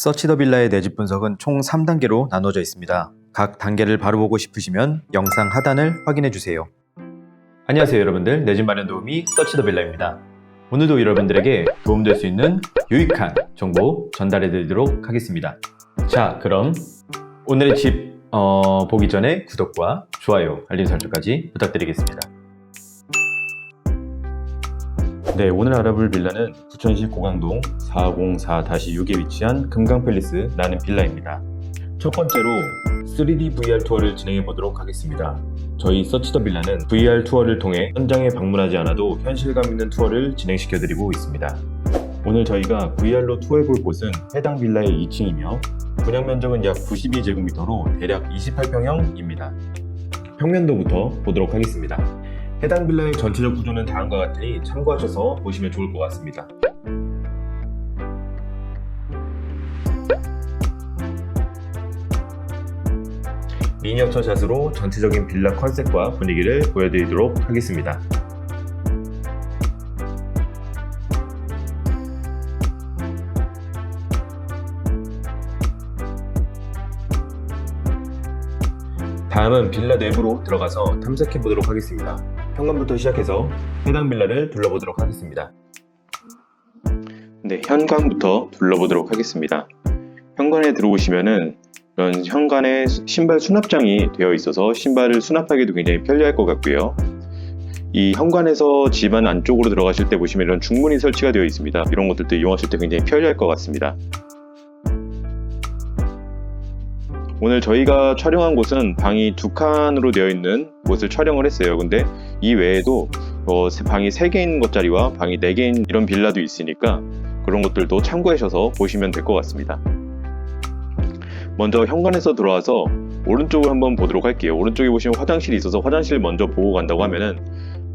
서치 더 빌라의 내집 분석은 총 3단계로 나눠져 있습니다. 각 단계를 바로 보고 싶으시면 영상 하단을 확인해 주세요. 안녕하세요 여러분들 내집 마련 도우미 서치 더 빌라입니다. 오늘도 여러분들에게 도움될 수 있는 유익한 정보 전달해 드리도록 하겠습니다. 자 그럼 오늘의 집 어, 보기 전에 구독과 좋아요, 알림 설정까지 부탁드리겠습니다. 네, 오늘 알아볼 빌라는 부천시 고강동 404-6에 위치한 금강팰리스라는 빌라입니다. 첫 번째로 3D VR 투어를 진행해 보도록 하겠습니다. 저희 서치더 빌라는 VR 투어를 통해 현장에 방문하지 않아도 현실감 있는 투어를 진행시켜 드리고 있습니다. 오늘 저희가 VR로 투어해 볼 곳은 해당 빌라의 2층이며 분양 면적은 약 92제곱미터로 대략 28평형입니다. 평면도부터 보도록 하겠습니다. 해당 빌라의 전체적 구조는 다음과 같으니 참고하셔서 보시면 좋을 것 같습니다. 미니어처 샷으로 전체적인 빌라 컨셉과 분위기를 보여드리도록 하겠습니다. 다음은 빌라 내부로 들어가서 탐색해 보도록 하겠습니다. 현관부터 시작해서 해당 빌라를 둘러보도록 하겠습니다. 네, 현관부터 둘러보도록 하겠습니다. 현관에 들어오시면은 이런 현관에 신발 수납장이 되어 있어서 신발을 수납하기도 굉장히 편리할 것 같고요. 이 현관에서 집안 안쪽으로 들어가실 때 보시면 이런 중문이 설치가 되어 있습니다. 이런 것들도 이용하실 때 굉장히 편리할 것 같습니다. 오늘 저희가 촬영한 곳은 방이 두 칸으로 되어 있는 곳을 촬영을 했어요. 근데 이 외에도 어, 방이 3개 있는 것짜리와 방이 4개인 이런 빌라도 있으니까 그런 것들도 참고하셔서 보시면 될 것 같습니다. 먼저 현관에서 들어와서 오른쪽을 한번 보도록 할게요. 오른쪽에 보시면 화장실이 있어서 화장실 먼저 보고 간다고 하면은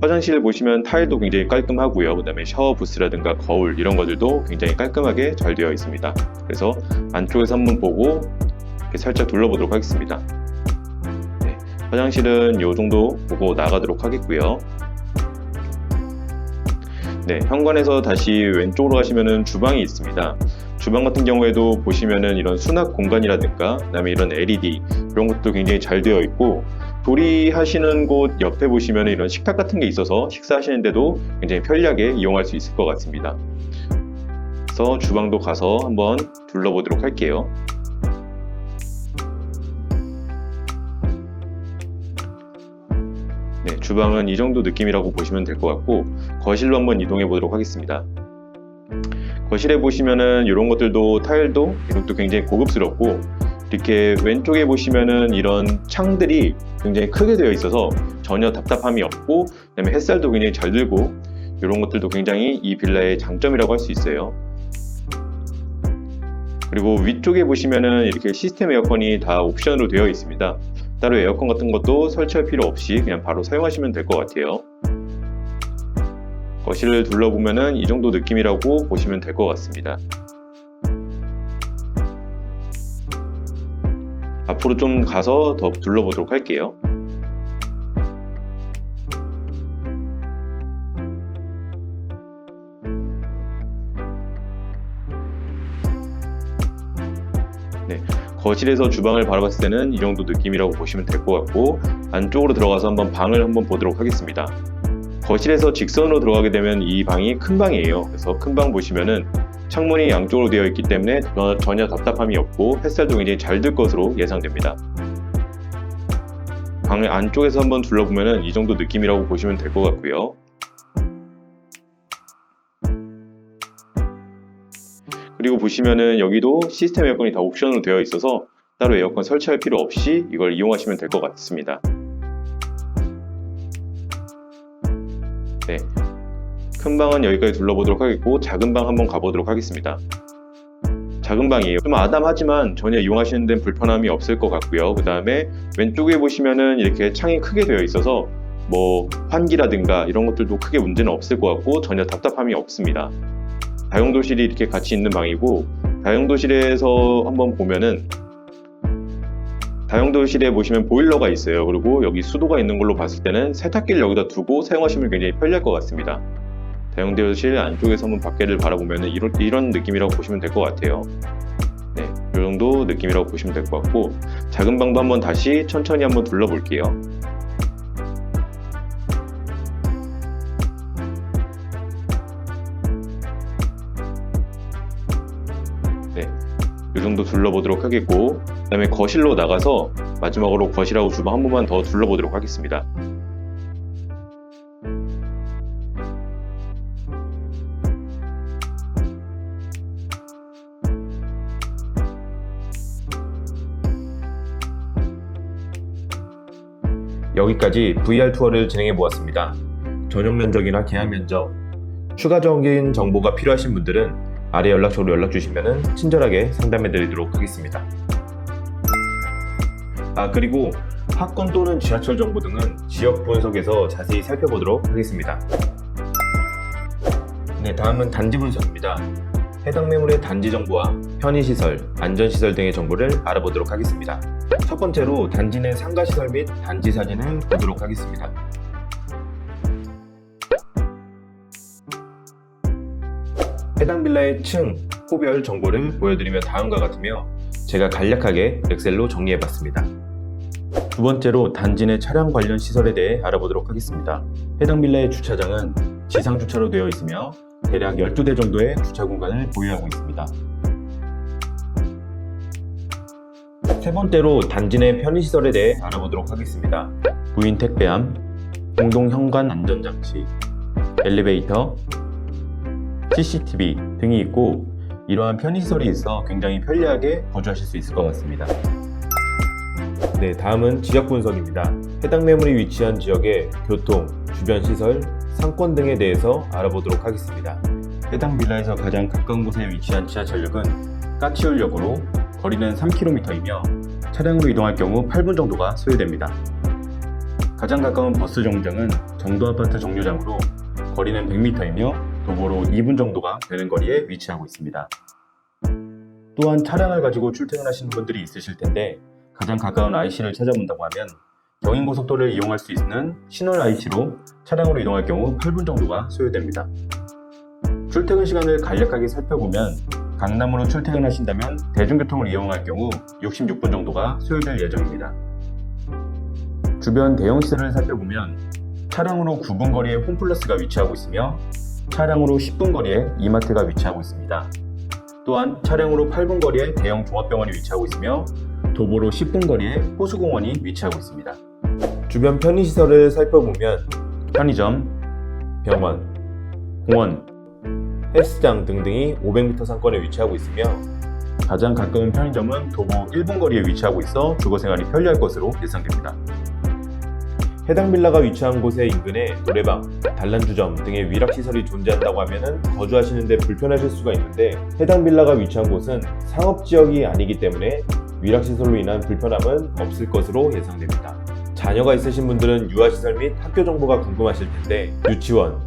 화장실 보시면 타일도 굉장히 깔끔하고요. 그 다음에 샤워 부스라든가 거울 이런 것들도 굉장히 깔끔하게 잘 되어 있습니다. 그래서 안쪽에서 한번 보고 살짝 둘러보도록 하겠습니다. 네, 화장실은 이 정도 보고 나가도록 하겠고요. 네, 현관에서 다시 왼쪽으로 가시면은 주방이 있습니다. 주방 같은 경우에도 보시면은 이런 수납 공간이라든가 그다음에 이런 LED 이런 것도 굉장히 잘 되어 있고 조리 하시는 곳 옆에 보시면은 이런 식탁 같은 게 있어서 식사하시는데도 굉장히 편리하게 이용할 수 있을 것 같습니다. 그래서 주방도 가서 한번 둘러보도록 할게요. 주방은 이 정도 느낌이라고 보시면 될 것 같고 거실로 한번 이동해 보도록 하겠습니다. 거실에 보시면은 이런 것들도 타일도 이것도 굉장히 고급스럽고 이렇게 왼쪽에 보시면은 이런 창들이 굉장히 크게 되어 있어서 전혀 답답함이 없고 그다음에 햇살도 굉장히 잘 들고 이런 것들도 굉장히 이 빌라의 장점이라고 할 수 있어요. 그리고 위쪽에 보시면은 이렇게 시스템 에어컨이 다 옵션으로 되어 있습니다. 따로 에어컨 같은 것도 설치할 필요 없이 그냥 바로 사용하시면 될 것 같아요. 거실을 둘러보면은 이 정도 느낌이라고 보시면 될 것 같습니다. 앞으로 좀 가서 더 둘러보도록 할게요. 네, 거실에서 주방을 바라봤을 때는 이 정도 느낌이라고 보시면 될 것 같고 안쪽으로 들어가서 한번 방을 한번 보도록 하겠습니다. 거실에서 직선으로 들어가게 되면 이 방이 큰 방이에요. 그래서 큰 방 보시면은 창문이 양쪽으로 되어 있기 때문에 저- 전혀 답답함이 없고 햇살도 굉장히 잘 들 것으로 예상됩니다. 방의 안쪽에서 한번 둘러보면은 이 정도 느낌이라고 보시면 될 것 같고요. 그리고 보시면은 여기도 시스템 에어컨이 다 옵션으로 되어 있어서 따로 에어컨 설치할 필요 없이 이걸 이용하시면 될 것 같습니다. 네. 큰 방은 여기까지 둘러보도록 하겠고 작은 방 한번 가보도록 하겠습니다. 작은 방이에요. 좀 아담하지만 전혀 이용하시는 데는 불편함이 없을 것 같고요. 그 다음에 왼쪽에 보시면은 이렇게 창이 크게 되어 있어서 뭐 환기라든가 이런 것들도 크게 문제는 없을 것 같고 전혀 답답함이 없습니다. 다용도실이 이렇게 같이 있는 방이고 다용도실에서 한번 보면은 다용도실에 보시면 보일러가 있어요. 그리고 여기 수도가 있는 걸로 봤을 때는 세탁기를 여기다 두고 사용하시면 굉장히 편리할 것 같습니다. 다용도실 안쪽에서 한번 밖에를 바라보면 이런, 이런 느낌이라고 보시면 될 것 같아요. 네. 정도 느낌이라고 보시면 될 것 같고 작은 방도 한번 다시 천천히 한번 둘러볼게요. 정도 둘러보도록 하겠고 그 다음에 거실로 나가서 마지막으로 거실하고 주방 한 번만 더 둘러보도록 하겠습니다. 여기까지 VR 투어를 진행해 보았습니다. 전용 면적이나 계약 면적, 추가적인 정보가 필요하신 분들은 아래 연락처로 연락 주시면 친절하게 상담해 드리도록 하겠습니다. 아, 그리고 학권 또는 지하철 정보 등은 지역 분석에서 자세히 살펴보도록 하겠습니다. 네, 다음은 단지 분석입니다. 해당 매물의 단지 정보와 편의시설, 안전시설 등의 정보를 알아보도록 하겠습니다. 첫 번째로 단지 내 상가시설 및 단지 사진을 보도록 하겠습니다. 해당 빌라의 층, 호별 정보를 보여드리면 다음과 같으며 제가 간략하게 엑셀로 정리해봤습니다. 두 번째로 단지 내 차량 관련 시설에 대해 알아보도록 하겠습니다. 해당 빌라의 주차장은 지상 주차로 되어 있으며 대략 12대 정도의 주차 공간을 보유하고 있습니다. 세 번째로 단지 내 편의시설에 대해 알아보도록 하겠습니다. 무인 택배함, 공동 현관 안전장치, 엘리베이터, CCTV 등이 있고 이러한 편의시설이 있어 굉장히 편리하게 거주하실 수 있을 것 같습니다. 네, 다음은 지역 분석입니다. 해당 매물이 위치한 지역의 교통, 주변 시설, 상권 등에 대해서 알아보도록 하겠습니다. 해당 빌라에서 가장 가까운 곳에 위치한 지하철역은 까치울역으로 거리는 3km이며 차량으로 이동할 경우 8분 정도가 소요됩니다. 가장 가까운 버스 정류장은 정도 아파트 정류장으로 거리는 100m이며 도보로 2분 정도가 되는 거리에 위치하고 있습니다. 또한 차량을 가지고 출퇴근하시는 분들이 있으실 텐데 가장 가까운 IC를 찾아본다고 하면 경인고속도로를 이용할 수 있는 신월 IC로 차량으로 이동할 경우 8분 정도가 소요됩니다. 출퇴근 시간을 간략하게 살펴보면 강남으로 출퇴근하신다면 대중교통을 이용할 경우 66분 정도가 소요될 예정입니다. 주변 대형 시설을 살펴보면 차량으로 9분 거리에 홈플러스가 위치하고 있으며 차량으로 10분 거리에 이마트가 위치하고 있습니다. 또한 차량으로 8분 거리에 대형 종합병원이 위치하고 있으며 도보로 10분 거리에 호수공원이 위치하고 있습니다. 주변 편의시설을 살펴보면 편의점, 병원, 공원, 헬스장 등등이 500m 상권에 위치하고 있으며 가장 가까운 편의점은 도보 1분 거리에 위치하고 있어 주거 생활이 편리할 것으로 예상됩니다. 해당 빌라가 위치한 곳의 인근에 노래방, 단란주점 등의 위락시설이 존재한다고 하면 거주하시는데 불편하실 수가 있는데 해당 빌라가 위치한 곳은 상업지역이 아니기 때문에 위락시설로 인한 불편함은 없을 것으로 예상됩니다. 자녀가 있으신 분들은 유아시설 및 학교 정보가 궁금하실 텐데 유치원,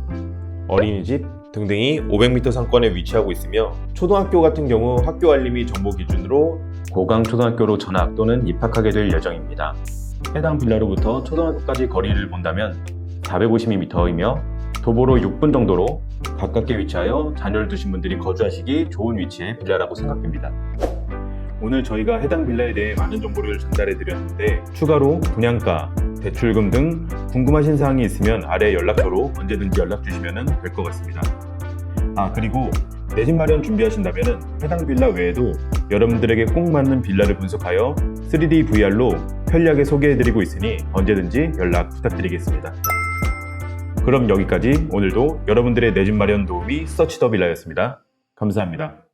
어린이집 등등이 500m 상권에 위치하고 있으며 초등학교 같은 경우 학교 알림이 정보 기준으로 고강초등학교로 전학 또는 입학하게 될 예정입니다. 해당 빌라로부터 초등학교까지 거리를 본다면 452m이며 도보로 6분 정도로 가깝게 위치하여 자녀를 두신 분들이 거주하시기 좋은 위치의 빌라라고 생각됩니다. 오늘 저희가 해당 빌라에 대해 많은 정보를 전달해 드렸는데 추가로 분양가, 대출금 등 궁금하신 사항이 있으면 아래 연락처로 언제든지 연락 주시면 될 것 같습니다. 아 그리고 내 집 마련 준비하신다면 해당 빌라 외에도 여러분들에게 꼭 맞는 빌라를 분석하여 3D VR로 편리하게 소개해드리고 있으니 언제든지 연락 부탁드리겠습니다. 그럼 여기까지 오늘도 여러분들의 내 집 마련 도우미 서치 더 빌라였습니다. 감사합니다.